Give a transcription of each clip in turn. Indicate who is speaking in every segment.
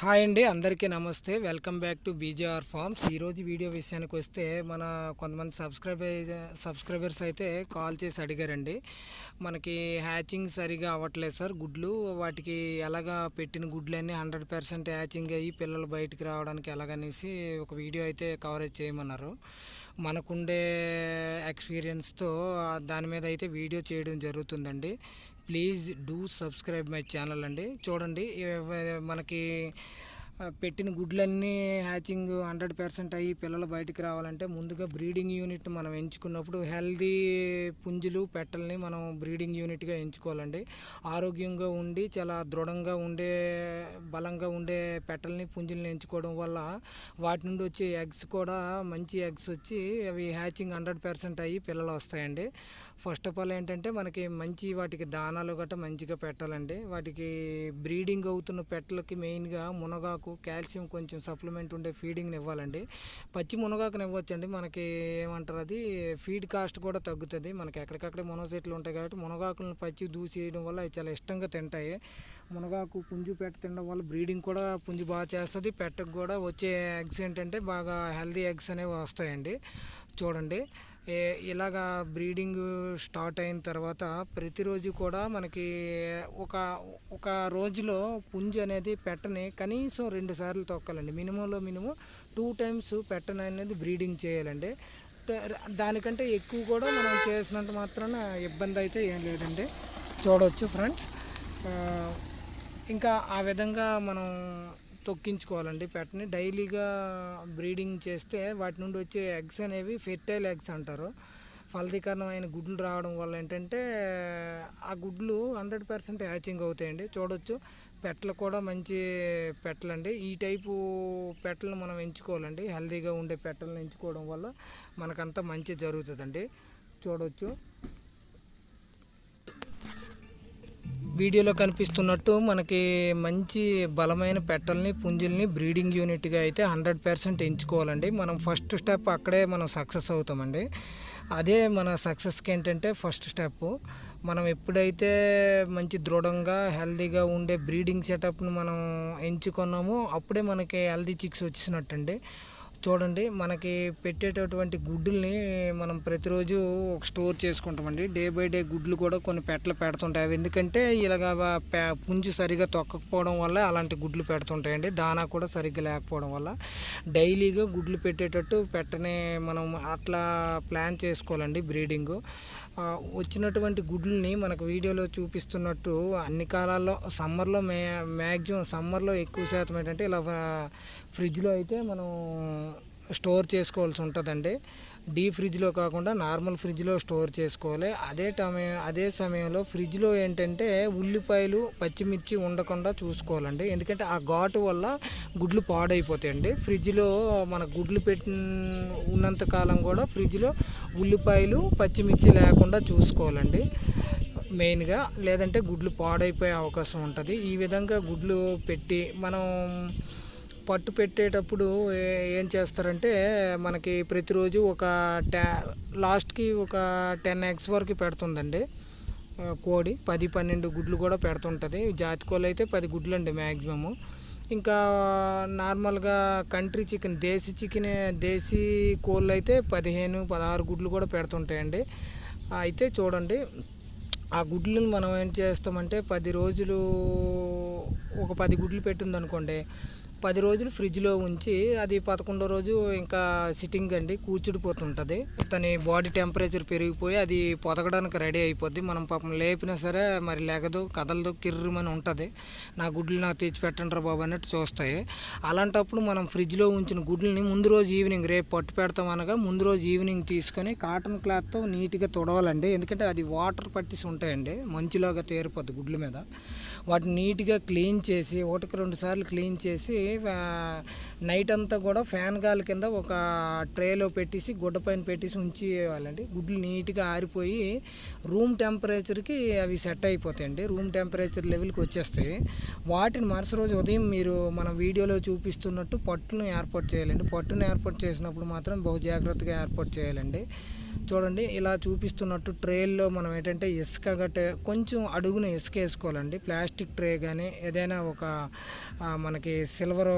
Speaker 1: Hi అండి అందరికీ నమస్తే. Welcome back to BJR farms. ఈరోజు వీడియో విషయానికి వస్తే మన కొంతమంది సబ్స్క్రైబర్ సబ్స్క్రైబర్స్ అయితే కాల్ చేసి అడిగారండి. మనకి హ్యాచింగ్ సరిగా అవ్వట్లేదు సార్. గుడ్లు వాటికి ఎలాగా పెట్టిన గుడ్లన్నీ హండ్రెడ్ పర్సెంట్ హ్యాచింగ్ అయ్యి పిల్లలు బయటికి రావడానికి ఎలాగనేసి ఒక వీడియో అయితే కవరేజ్ చేయమన్నారు. మనకుండే ఎక్స్పీరియన్స్తో దాని మీద అయితే వీడియో చేయడం జరుగుతుందండి. Please do subscribe my channel అండి. చూడండి మనకి పెట్టిన గుడ్లన్నీ హ్యాచింగ్ హండ్రెడ్ పర్సెంట్ అయ్యి పిల్లలు బయటికి రావాలంటే ముందుగా బ్రీడింగ్ యూనిట్ మనం ఎంచుకున్నప్పుడు హెల్దీ పుంజులు పెట్టల్ని మనం బ్రీడింగ్ యూనిట్గా ఎంచుకోవాలండి. ఆరోగ్యంగా ఉండి చాలా దృఢంగా ఉండే బలంగా ఉండే పెట్టల్ని పుంజుల్ని ఎంచుకోవడం వల్ల వాటి నుండి వచ్చే ఎగ్స్ కూడా మంచి ఎగ్స్ వచ్చి అవి హ్యాచింగ్ హండ్రెడ్ పర్సెంట్ అయ్యి పిల్లలు వస్తాయండి. ఫస్ట్ ఆఫ్ ఆల్ ఏంటంటే మనకి మంచి వాటికి దానాలు గట్రా మంచిగా పెట్టాలండి. వాటికి బ్రీడింగ్ అవుతున్న పెట్టలకి మెయిన్గా మునగాకు కాల్షియం కొంచెం సప్లిమెంట్ ఉండే ఫీడింగ్ని ఇవ్వాలండి. పచ్చి మునగాకుని ఇవ్వచ్చండి. మనకి ఏమంటారు అది? ఫీడ్ కాస్ట్ కూడా తగ్గుతుంది. మనకి ఎక్కడికక్కడే మునగ చెట్లు ఉంటాయి కాబట్టి మునగాకులను పచ్చి దూసేయడం వల్ల అవి చాలా ఇష్టంగా తింటాయి. మునగాకు పుంజు పెట్ట తినడం వల్ల బ్రీడింగ్ కూడా పుంజు బాగా చేస్తుంది. పెట్టకు కూడా వచ్చే ఎగ్స్ ఏంటంటే బాగా హెల్దీ ఎగ్స్ అనేవి వస్తాయండి. చూడండి. ఇలాగా బ్రీడింగ్ స్టార్ట్ అయిన తర్వాత ప్రతిరోజు కూడా మనకి ఒక ఒక రోజులో పుంజు అనేది పెట్టని కనీసం రెండు సార్లు తొక్కాలండి. మినిమంలో మినిమం టూ టైమ్స్ పెట్టని అనేది బ్రీడింగ్ చేయాలండి. దానికంటే ఎక్కువ కూడా మనం చేసినంత మాత్రాన ఇబ్బంది అయితే ఏం లేదండి. చూడవచ్చు ఫ్రెండ్స్. ఇంకా ఆ విధంగా మనం తొక్కించుకోవాలండి పెట్టని. డైలీగా బ్రీడింగ్ చేస్తే వాటి నుండి వచ్చే ఎగ్స్ అనేవి ఫెర్టైల్ ఎగ్స్ అంటారు. ఫలదీకరణమైన గుడ్లు రావడం వల్ల ఏంటంటే ఆ గుడ్లు హండ్రెడ్ పర్సెంట్ హ్యాచింగ్ అవుతాయండి. చూడొచ్చు. పెట్టలు కూడా మంచి పెట్టలండి. ఈ టైపు పెట్టలను మనం ఎంచుకోవాలండి. హెల్తీగా ఉండే పెట్టలను ఎంచుకోవడం వల్ల మనకంతా మంచి జరుగుతుందండి. చూడొచ్చు. వీడియోలో కనిపిస్తున్నట్టు మనకి మంచి బలమైన పెట్టల్ని పుంజుల్ని బ్రీడింగ్ యూనిట్గా అయితే హండ్రెడ్ పర్సెంట్ ఎంచుకోవాలండి. మనం ఫస్ట్ స్టెప్ అక్కడే మనం సక్సెస్ అవుతామండి. అదే మన సక్సెస్కి ఏంటంటే ఫస్ట్ స్టెప్ మనం ఎప్పుడైతే మంచి దృఢంగా హెల్దీగా ఉండే బ్రీడింగ్ సెటప్ను మనం ఎంచుకున్నామో అప్పుడే మనకి హెల్దీ చిక్స్ వచ్చినట్టండి చూడండి మనకి పెట్టేటటువంటి గుడ్డుల్ని మనం ప్రతిరోజు ఒక స్టోర్ చేసుకుంటామండి. డే బై డే గుడ్లు కూడా కొన్ని పెట్టలు పెడుతుంటాయి. అవి ఎందుకంటే ఇలాగ పుంజు సరిగా తొక్కకపోవడం వల్ల అలాంటి గుడ్లు పెడుతుంటాయండి. దానా కూడా సరిగ్గా లేకపోవడం వల్ల. డైలీగా గుడ్లు పెట్టేటట్టు పెట్టనే మనం అట్లా ప్లాన్ చేసుకోవాలండి బ్రీడింగు. వచ్చినటువంటి గుడ్లని మనకు వీడియోలో చూపిస్తున్నట్టు అన్ని కాలాల్లో సమ్మర్లో మే మ్యాక్సిమం సమ్మర్లో ఎక్కువ శాతం ఏంటంటే ఇలా ఫ్రిడ్జ్లో అయితే మనం స్టోర్ చేసుకోవాల్సి ఉంటుందండి. డీ ఫ్రిడ్జ్లో కాకుండా నార్మల్ ఫ్రిడ్జ్లో స్టోర్ చేసుకోవాలి. అదే టైం అదే సమయంలో ఫ్రిడ్జ్లో ఏంటంటే ఉల్లిపాయలు పచ్చిమిర్చి ఉండకుండా చూసుకోవాలండి. ఎందుకంటే ఆ ఘాటు వల్ల గుడ్లు పాడైపోతాయండి. ఫ్రిడ్జ్లో మన గుడ్లు పెట్టిన ఉన్నంత కాలం కూడా ఫ్రిడ్జ్లో ఉల్లిపాయలు పచ్చిమిర్చి లేకుండా చూసుకోవాలండి. మెయిన్గా లేదంటే గుడ్లు పాడైపోయే అవకాశం ఉంటుంది. ఈ విధంగా గుడ్లు పెట్టి మనం పట్టు పెట్టేటప్పుడు ఏం చేస్తారంటే మనకి ప్రతిరోజు ఒక టె లాస్ట్కి ఒక టెన్ ఎగ్స్ వరకు పెడుతుందండి. కోడి పది పన్నెండు గుడ్లు కూడా పెడుతుంటుంది. జాతి కోళ్ళు అయితే పది గుడ్లు అండి మ్యాక్సిమము ఇంకా నార్మల్గా country chicken desi chicken desi కోళ్ళు అయితే పదిహేను పదహారు గుడ్లు కూడా పెడుతుంటాయండి. అయితే చూడండి ఆ గుడ్లను మనం ఏం చేస్తామంటే పది రోజులు ఒక పది గుడ్లు పెట్టింది అనుకోండి పది రోజులు ఫ్రిడ్జ్లో ఉంచి అది పదకొండో రోజు ఇంకా సిట్టింగ్ అండి కూర్చుడిపోతుంటుంది. దాని బాడీ టెంపరేచర్ పెరిగిపోయి అది పొదగడానికి రెడీ అయిపోద్ది. మనం పాపం లేపినా సరే మరి లేగదు కదలదు కిర్రమని ఉంటుంది. నా గుడ్లు నాకు తెచ్చి పెట్టండి రా బాబు అన్నట్టు చూస్తాయి. అలాంటప్పుడు మనం ఫ్రిడ్జ్లో ఉంచిన గుడ్లని ముందు రోజు ఈవినింగ్ రేపు పట్టు పెడతాం అనగా ముందు రోజు ఈవినింగ్ తీసుకొని కాటన్ క్లాత్తో నీట్గా తుడవాలండి. ఎందుకంటే అది వాటర్ పట్టేసి ఉంటాయండి మంచులాగా తేరిపోద్ది గుడ్ల మీద. వాటిని నీట్గా క్లీన్ చేసి ఒకటికి రెండు సార్లు క్లీన్ చేసి ఆ, నైట్ అంతా కూడా ఫ్యాన్ గాలి కింద ఒక ట్రేలో పెట్టేసి గుడ్డ పైన పెట్టేసి ఉంచేవాళ్ళండి. గుడ్లు నీట్గా ఆరిపోయి రూమ్ టెంపరేచర్కి అవి సెట్ అయిపోతాయండి. రూమ్ టెంపరేచర్ లెవెల్కి వచ్చేస్తాయి. వాటిని మరుసటి రోజు ఉదయం మీరు మనం వీడియోలో చూపిస్తున్నట్టు పట్టును ఏర్పాటు చేయాలండి. పట్టును ఏర్పాటు చేసినప్పుడు మాత్రం బహు జాగ్రత్తగా ఏర్పాటు చేయాలండి. చూడండి ఇలా చూపిస్తున్నట్టు ట్రేల్లో మనం ఏంటంటే ఇసుక గట్ట కొంచెం అడుగున ఇసుక వేసుకోవాలండి. ప్లాస్టిక్ ట్రే కానీ ఏదైనా ఒక మనకి సిల్వర్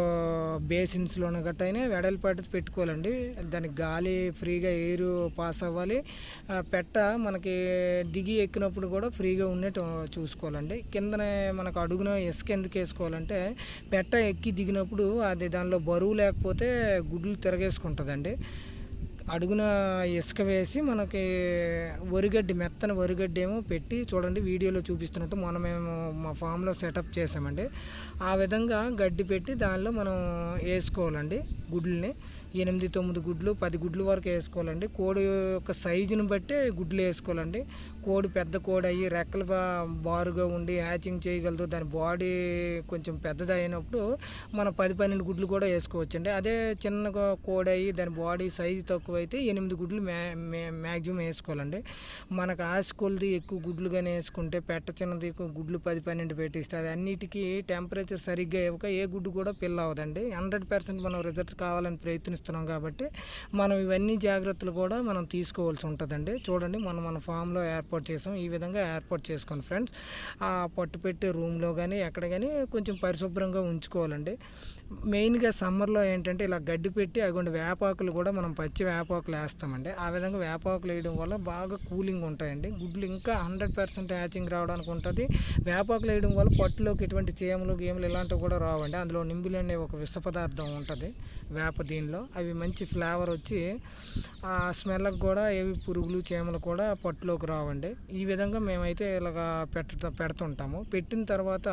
Speaker 1: బేసిన్స్లోనూ గట్ట అయినా వెడల్పాటి పెట్టుకోవాలండి. దానికి గాలి ఫ్రీగా ఎయిర్ పాస్ అవ్వాలి. ఆ, పెట్ట మనకి దిగి ఎక్కినప్పుడు కూడా ఫ్రీగా ఉన్నట్టు చూసుకోవాలండి. కిందనే మనకు అడుగున ఇసుక ఎందుకు వేసుకోవాలంటే పెట్ట ఎక్కి దిగినప్పుడు అది దానిలో బరువు లేకపోతే గుడ్లు తిరగేసుకుంటుందండి. అడుగున ఇసుక వేసి మనకి వరిగడ్డి మెత్తన వరిగడ్డి ఏమో పెట్టి చూడండి వీడియోలో చూపిస్తున్నట్టు మనం మేము మా ఫామ్లో సెటప్ చేసామండి ఆ విధంగా గడ్డి పెట్టి దానిలో మనం వేసుకోవాలండి గుడ్లని. ఎనిమిది తొమ్మిది గుడ్లు పది గుడ్లు వరకు వేసుకోవాలండి. కోడి యొక్క సైజుని బట్టి గుడ్లు వేసుకోవాలండి. కోడి పెద్ద కోడి అయ్యి రెక్కలు బారుగా ఉండి హ్యాచింగ్ చేయగలదు. దాని బాడీ కొంచెం పెద్దది అయినప్పుడు మనం పది పన్నెండు గుడ్లు కూడా వేసుకోవచ్చండి. అదే చిన్నగా కోడి అయ్యి దాని బాడీ సైజు తక్కువ అయితే ఎనిమిది గుడ్లు మ్యా మ్యాక్సిమం వేసుకోవాలండి. మనకు ఆశ కొలిది ఎక్కువ గుడ్లు కానీ వేసుకుంటే పెట్ట చిన్నది ఎక్కువ గుడ్లు పది పన్నెండు పెట్టిస్తే అది అన్నిటికీ టెంపరేచర్ సరిగ్గా ఇవ్వక ఏ గుడ్డు కూడా పిల్ల అవ్వదండి. హండ్రెడ్ పర్సెంట్ మనం రిజల్ట్ కావాలని ప్రయత్నిస్తున్నాం కాబట్టి మనం ఇవన్నీ జాగ్రత్తలు కూడా మనం తీసుకోవాల్సి ఉంటుందండి. చూడండి మనం మన ఫామ్లో ఏర్పాటు చేసాం. ఈ విధంగా ఏర్పాటు చేసుకోండి ఫ్రెండ్స్. ఆ పట్టు పెట్టే రూమ్లో కానీ ఎక్కడ కానీ కొంచెం పరిశుభ్రంగా ఉంచుకోవాలండి. మెయిన్గా సమ్మర్లో ఏంటంటే ఇలా గడ్డి పెట్టి అటువంటి వేపాకులు కూడా మనం పచ్చి వేపాకులు వేస్తామండి. ఆ విధంగా వేపాకులు వేయడం వల్ల బాగా కూలింగ్ ఉంటాయండి. గుడ్లు ఇంకా హండ్రెడ్ పర్సెంట్ హ్యాచింగ్ రావడానికి ఉంటుంది. వేపాకులు వేయడం వల్ల పట్టులోకి ఎటువంటి చీమలు గేములు ఇలాంటివి కూడా రావండి. అందులో నింబులు అనే ఒక విష పదార్థం ఉంటుంది వేప దీనిలో. అవి మంచి ఫ్లేవర్ వచ్చి ఆ స్మెల్కి కూడా ఏవి పురుగులు చీమలు కూడా పట్టులోకి రావండి. ఈ విధంగా మేమైతే ఇలాగా పెట్ట పెడుతుంటాము. పెట్టిన తర్వాత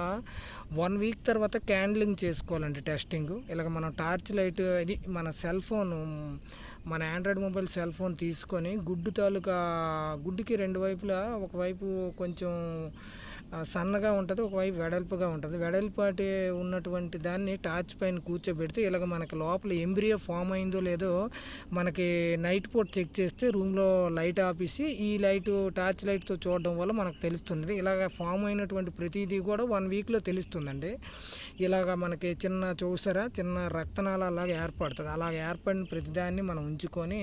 Speaker 1: వన్ వీక్ తర్వాత క్యాండ్లింగ్ చేసుకోవాలండి టెస్ట్. టెస్టింగ్ ఇలాగ మనం టార్చ్ లైట్ ఇది మన సెల్ ఫోన్ మన ఆండ్రాయిడ్ మొబైల్ సెల్ ఫోన్ తీసుకొని గుడ్డు తాలూకా గుడ్డుకి రెండు వైపులా ఒకవైపు కొంచెం సన్నగా ఉంటుంది ఒకవైపు వెడల్పుగా ఉంటుంది. వెడల్పాటి ఉన్నటువంటి దాన్ని టార్చ్ పైన కూర్చోబెడితే ఇలాగ మనకి లోపల ఎంబ్రియో ఫామ్ అయిందో లేదో మనకి నైట్ పూట చెక్ చేస్తే రూమ్లో లైట్ ఆపేసి ఈ లైట్ టార్చ్ లైట్తో చూడడం వల్ల మనకు తెలుస్తుంది. ఇలాగ ఫామ్ అయినటువంటి ప్రతిదీ కూడా వన్ వీక్లో తెలుస్తుందండి. ఇలాగ మనకి చిన్న చూసారా చిన్న రక్తనాళ అలాగ ఏర్పడుతుంది. అలాగ ఏర్పడిన ప్రతిదాన్ని మనం ఉంచుకొని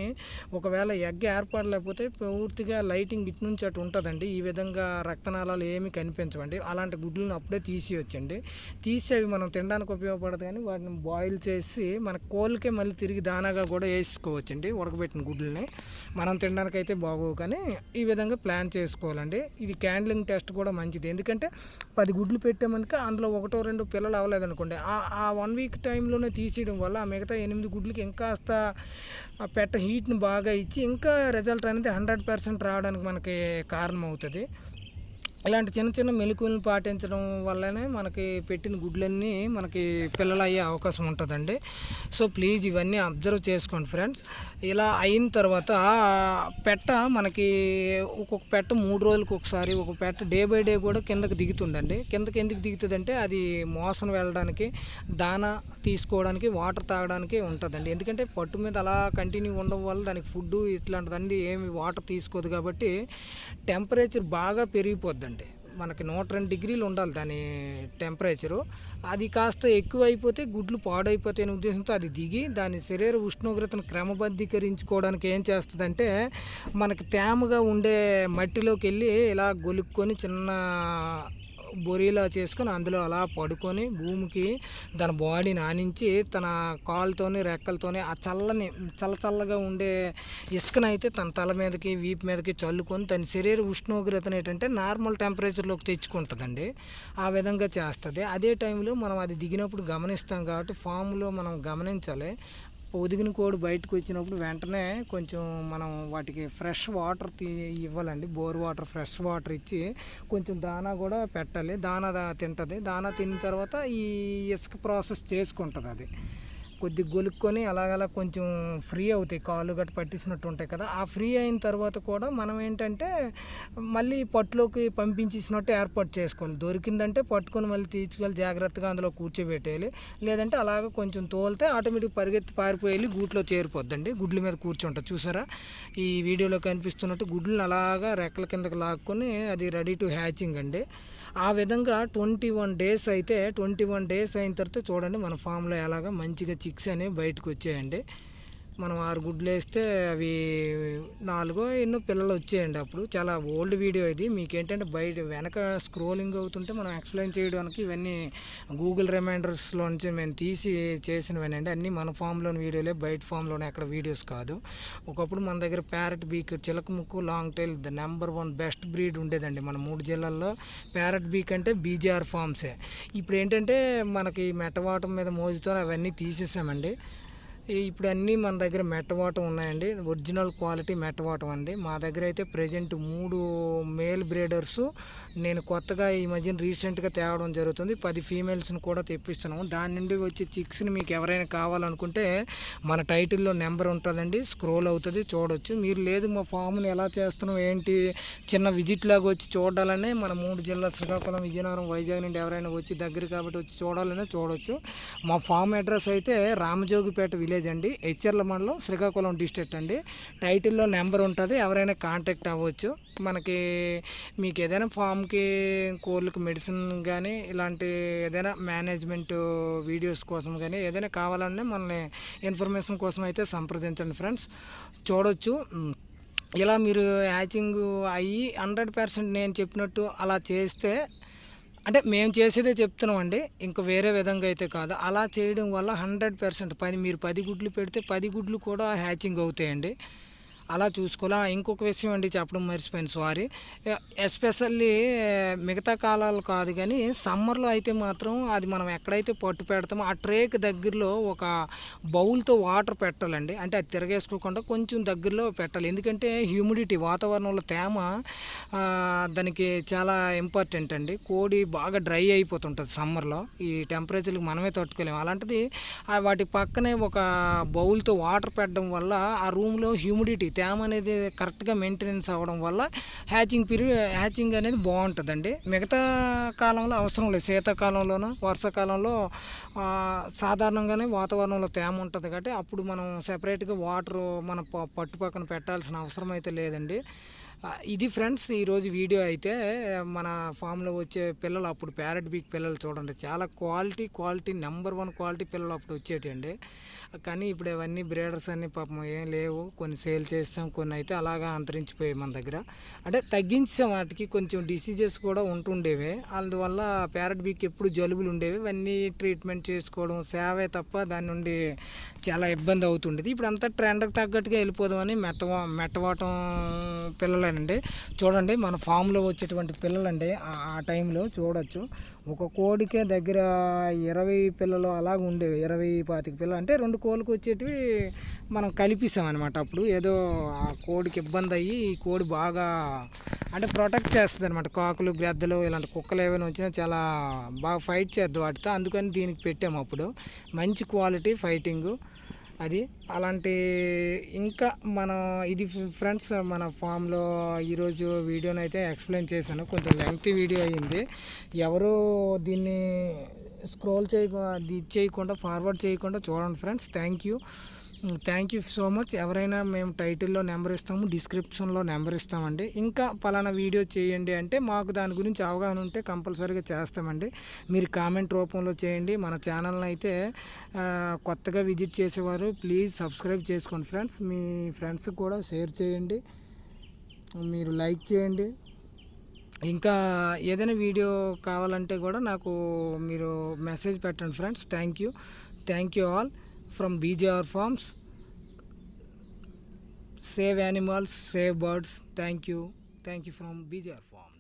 Speaker 1: ఒకవేళ ఎగ్ ఏర్పడలేకపోతే పూర్తిగా లైటింగ్ ఇటు నుంచి అటు ఉంటుందండి. ఈ విధంగా రక్తనాళాలు ఏమి పెంచమండి. అలాంటి గుడ్లను అప్పుడే తీసియొచ్చండి. తీసి అవి మనం తినడానికి ఉపయోగపడదు కానీ వాటిని బాయిల్ చేసి మన కోళ్ళకే మళ్ళీ తిరిగి దానాగా కూడా వేసుకోవచ్చండి ఉడకబెట్టిన గుడ్లని. మనం తినడానికి అయితే బాగోవు కానీ ఈ విధంగా ప్లాన్ చేసుకోవాలండి. ఇది క్యాండ్లింగ్ టెస్ట్ కూడా మంచిది. ఎందుకంటే పది గుడ్లు పెట్టామనుక అందులో ఒకటో రెండు పిల్లలు అవ్వలేదు అనుకోండి ఆ వన్ వీక్ టైంలోనే తీసేయడం వల్ల ఆ మిగతా ఎనిమిది గుడ్లకి ఇంకాస్త పెట్ట హీట్ని బాగా ఇచ్చి ఇంకా రిజల్ట్ అనేది హండ్రెడ్ పర్సెంట్ రావడానికి మనకి కారణం అవుతుంది ఇలాంటి చిన్న చిన్న మెలకువలను పాటించడం వల్లనే మనకి పెట్టిన గుడ్లన్నీ మనకి పిల్లలు అయ్యే అవకాశం ఉంటుందండి. సో ప్లీజ్ ఇవన్నీ అబ్జర్వ్ చేసుకోండి ఫ్రెండ్స్. ఇలా అయిన తర్వాత పెట్ట మనకి ఒక్కొక్క పెట్ట మూడు రోజులకు ఒకసారి ఒక పెట్ట డే బై డే కూడా కిందకి దిగుతుందండి. కిందకి ఎందుకు దిగుతుందంటే అది మోసం వెళ్ళడానికి దానా తీసుకోవడానికి వాటర్ తాగడానికి ఉంటుందండి. ఎందుకంటే పట్టు మీద అలా కంటిన్యూ ఉండడం వల్ల దానికి ఫుడ్ ఇట్లాంటిదండి ఏమి వాటర్ తీసుకోదు కాబట్టి టెంపరేచర్ బాగా పెరిగిపోద్దండి. మనకి నూట రెండు డిగ్రీలు ఉండాలి దాని టెంపరేచరు. అది కాస్త ఎక్కువ అయిపోతే గుడ్లు పాడైపోతాయి అనే ఉద్దేశంతో అది దిగి దాని శరీర ఉష్ణోగ్రతను క్రమబద్ధీకరించుకోవడానికి ఏం చేస్తుందంటే మనకి తేమగా ఉండే మట్టిలోకి వెళ్ళి ఇలా గొలుక్కొని చిన్న బొరీలా చేసుకొని అందులో అలా పడుకొని భూమికి దాని బాడీని ఆనించి తన కాలుతోని రెక్కలతోని ఆ చల్లని చల్ల చల్లగా ఉండే ఇసుకనైతే తన తల మీదకి వీపు మీదకి చల్లుకొని తన శరీర ఉష్ణోగ్రతను ఏంటంటే నార్మల్ టెంపరేచర్లోకి తెచ్చుకుంటుందండి. ఆ విధంగా చేస్తుంది. అదే టైంలో మనం అది దిగినప్పుడు గమనిస్తాం కాబట్టి ఫామ్లో మనం గమనించాలి. ఒదిగిన కోడి బయటకు వచ్చినప్పుడు వెంటనే కొంచెం మనం వాటికి ఫ్రెష్ వాటర్ తీ ఇవ్వాలండి. బోర్ వాటర్ ఫ్రెష్ వాటర్ ఇచ్చి కొంచెం దానా కూడా పెట్టాలి. దానా తింటుంది. దానా తిన్న తర్వాత ఈ ఇసుక ప్రాసెస్ చేసుకుంటుంది అది. కొద్ది గొలుక్కొని అలాగలా కొంచెం ఫ్రీ అవుతాయి కాళ్ళు గట్ట పట్టించినట్టు ఉంటాయి కదా. ఆ ఫ్రీ అయిన తర్వాత కూడా మనం ఏంటంటే మళ్ళీ పట్టులోకి పంపించేసినట్టు ఏర్పాటు చేసుకోవాలి. దొరికిందంటే పట్టుకొని మళ్ళీ తీసుకెళ్ళి జాగ్రత్తగా అందులో కూర్చోబెట్టేయాలి. లేదంటే అలాగ కొంచెం తోలితే ఆటోమేటిక్ పరిగెత్తి పారిపోయి గూట్లో చేరిపోద్దండి. గుడ్ల మీద కూర్చుంటుంది చూసారా? ఈ వీడియోలో కనిపిస్తున్నట్టు గుడ్లను అలాగా రెక్కల కిందకి లాక్కొని అది రెడీ టు హ్యాచింగ్ అండి. ఆ విధంగా ట్వంటీ వన్ డేస్ అయితే ట్వంటీ వన్ డేస్ అయిన తర్వాత చూడండి మన ఫామ్లో ఎలాగ మంచిగా చిక్స్ అనేవి బయటకు వచ్చాయండి. మనం ఆరు గుడ్లు వేస్తే అవి నాలుగో ఎన్నో పిల్లలు వచ్చేయండి అప్పుడు. చాలా ఓల్డ్ వీడియో ఇది. మీకు ఏంటంటే బయట వెనక స్క్రోలింగ్ అవుతుంటే మనం ఎక్స్ప్లెయిన్ చేయడానికి ఇవన్నీ గూగుల్ రిమైండర్స్లో నుంచి మేము తీసి చేసినవేనండి అన్నీ మన ఫామ్లోని వీడియోలే బయట ఫామ్లోనే అక్కడ వీడియోస్ కాదు. ఒకప్పుడు మన దగ్గర ప్యారెట్ బీక్ చిలక ముక్కు long tail the number one best breed ఉండేదండి మన మూడు జిల్లాల్లో. ప్యారెట్ బీక్ అంటే బీజీఆర్ ఫామ్సే. ఇప్పుడు ఏంటంటే మనకి మెటవాటం మీద మోజుతో అవన్నీ తీసేసామండి. ఇప్పుడు అన్నీ మన దగ్గర మెట్టవాటం ఉన్నాయండి. ఒరిజినల్ క్వాలిటీ మెట్టవాటం అండి. మా దగ్గర అయితే ప్రజెంట్ మూడు మేల్ బ్రీడర్స్. నేను కొత్తగా ఈ మధ్యన రీసెంట్గా తేవడం జరుగుతుంది. పది ఫీమేల్స్ని కూడా తెప్పిస్తున్నాము. దాని నుండి వచ్చే చిక్స్ని మీకు ఎవరైనా కావాలనుకుంటే మన టైటిల్లో నెంబర్ ఉంటుందండి. స్క్రోల్ అవుతుంది చూడొచ్చు. మీరు లేదు మా ఫామ్ని ఎలా చేస్తున్నాం ఏంటి? చిన్న విజిట్ లాగా వచ్చి చూడాలనే మన మూడు జిల్లా శ్రీకాకుళం విజయనగరం వైజాగ్ నుండి ఎవరైనా వచ్చి దగ్గర కాబట్టి వచ్చి చూడాలనే చూడొచ్చు. మా ఫామ్ అడ్రస్ అయితే రామజోగిపేట విలేజ్ అండి. హెచ్ఎర్ల మండలం శ్రీకాకుళం డిస్ట్రిక్ట్ అండి. టైటిల్లో నెంబర్ ఉంటుంది. ఎవరైనా కాంటాక్ట్ అవ్వచ్చు. మనకి మీకు ఏదైనా ఫామ్కి కోళ్ళకి మెడిసిన్ కానీ ఇలాంటి ఏదైనా మేనేజ్మెంట్ వీడియోస్ కోసం కానీ ఏదైనా కావాలన్నా మనల్ని ఇన్ఫర్మేషన్ కోసం అయితే సంప్రదించండి ఫ్రెండ్స్. చూడొచ్చు. ఇలా మీరు హ్యాచింగ్ అయ్యి హండ్రెడ్ పర్సెంట్ నేను చెప్పినట్టు అలా చేస్తే అంటే మేము చేసేదే చెప్తున్నామండి ఇంకా వేరే విధంగా అయితే కాదు. అలా చేయడం వల్ల హండ్రెడ్ పర్సెంట్ పది మీరు పది గుడ్లు పెడితే పది గుడ్లు కూడా హ్యాచింగ్ అవుతాయండి. అలా చూసుకోలే ఇంకొక విషయం అండి చెప్పడం మర్చిపోయాను సారీ ఎస్పెషల్లీ మిగతా కాలాలు కాదు కానీ సమ్మర్లో అయితే మాత్రం అది మనం ఎక్కడైతే పట్టు పెడతామో ఆ ట్రేక్ దగ్గరలో ఒక బౌల్తో వాటర్ పెట్టాలండి. అంటే అది తిరగేసుకోకుండా కొంచెం దగ్గరలో పెట్టాలి. ఎందుకంటే హ్యూమిడిటీ వాతావరణంలో తేమ దానికి చాలా ఇంపార్టెంట్ అండి. కోడి బాగా డ్రై అయిపోతుంటుంది సమ్మర్లో ఈ టెంపరేచర్కి మనమే తట్టుకోలేము. అలాంటిది వాటి పక్కనే ఒక బౌల్తో వాటర్ పెట్టడం వల్ల ఆ రూమ్లో హ్యూమిడిటీ తేమ అనేది కరెక్ట్గా మెయింటెనెన్స్ అవ్వడం వల్ల హ్యాచింగ్ పీరియడ్ హ్యాచింగ్ అనేది బాగుంటుందండి. మిగతా కాలంలో అవసరం లేదు. శీతాకాలంలోనూ వర్షాకాలంలో సాధారణంగానే వాతావరణంలో తేమ ఉంటుంది కాబట్టి అప్పుడు మనం సెపరేట్గా వాటర్ మన ప- పట్టు పక్కన పెట్టాల్సిన అవసరం అయితే లేదండి. ఇది ఫ్రెండ్స్ ఈరోజు వీడియో అయితే మన ఫామ్లో వచ్చే పిల్లలు అప్పుడు ప్యారెట్ బీక్ పిల్లలు చూడండి. చాలా quality quality number one quality పిల్లలు అప్పుడు వచ్చేటండి. కానీ ఇప్పుడు ఇవన్నీ బ్రీడర్స్ అన్ని పాపం ఏం లేవు. కొన్ని సేల్ చేస్తాం కొన్ని అయితే అలాగా అంతరించిపోయాయి మన దగ్గర. అంటే తగ్గించాం వాటికి కొంచెం డిసీజెస్ కూడా ఉంటుండేవి. అందువల్ల ప్యారెట్ బీక్ ఎప్పుడు జలుబులు ఉండేవి. ఇవన్నీ ట్రీట్మెంట్ చేసుకోవడం సేవే తప్ప దాని నుండి చాలా ఇబ్బంది అవుతుండేది. ఇప్పుడు అంతా ట్రెండ్కి తగ్గట్టుగా వెళ్ళిపోదామని మెట్టవా మెట్టవాటం పిల్లలేనండి చూడండి మన ఫామ్లో వచ్చేటువంటి పిల్లలండి ఆ- ఆ టైంలో చూడొచ్చు. ఒక కోడికే దగ్గర ఇరవై పిల్లలు అలాగ ఉండేవి. ఇరవై పాతిక పిల్లలు అంటే రెండు కోళ్ళకి వచ్చేటివి మనం కలిపిస్తాం అప్పుడు. ఏదో ఆ కోడికి ఇబ్బంది అయ్యి ఈ కోడి బాగా అంటే ప్రొటెక్ట్ చేస్తుంది అనమాట కాకులు గ్రద్దలు ఇలాంటి కుక్కలు ఏమైనా వచ్చినా చాలా బాగా ఫైట్ చేద్దాం వాటితో. అందుకని దీనికి పెట్టాము అప్పుడు. మంచి క్వాలిటీ ఫైటింగు అది అలాంటి ఇంకా మనం ఇది ఫ్రెండ్స్ మన ఫామ్లో ఈరోజు వీడియోని అయితే ఎక్స్ప్లెయిన్ చేశాను. కొంచెం లెంగ్త్ వీడియో అయ్యింది. ఎవరు దీన్ని స్క్రోల్ చేయకుండా చేయకుండా ఫార్వర్డ్ చేయకుండా చూడండి friends. Thank you thank you so much ఎవరైనా మేము టైటిల్లో నెంబర్ ఇస్తాము డిస్క్రిప్షన్లో నెంబర్ ఇస్తామండి. ఇంకా పలానా వీడియో చేయండి అంటే మాకు దాని గురించి అవగాహన ఉంటే కంపల్సరీగా చేస్తామండి. మీరు కామెంట్ రూపంలో చేయండి. మన ఛానల్ని అయితే కొత్తగా విజిట్ చేసేవారు ప్లీజ్ సబ్స్క్రైబ్ చేసుకోండి ఫ్రెండ్స్ మీ ఫ్రెండ్స్ కూడా షేర్ చేయండి. మీరు లైక్ చేయండి. ఇంకా ఏదైనా వీడియో కావాలంటే కూడా నాకు మీరు మెసేజ్ పెట్టండి friends thank you thank you all from BJR Farms. Save animals, save birds. Thank you. Thank you from BJR Farms.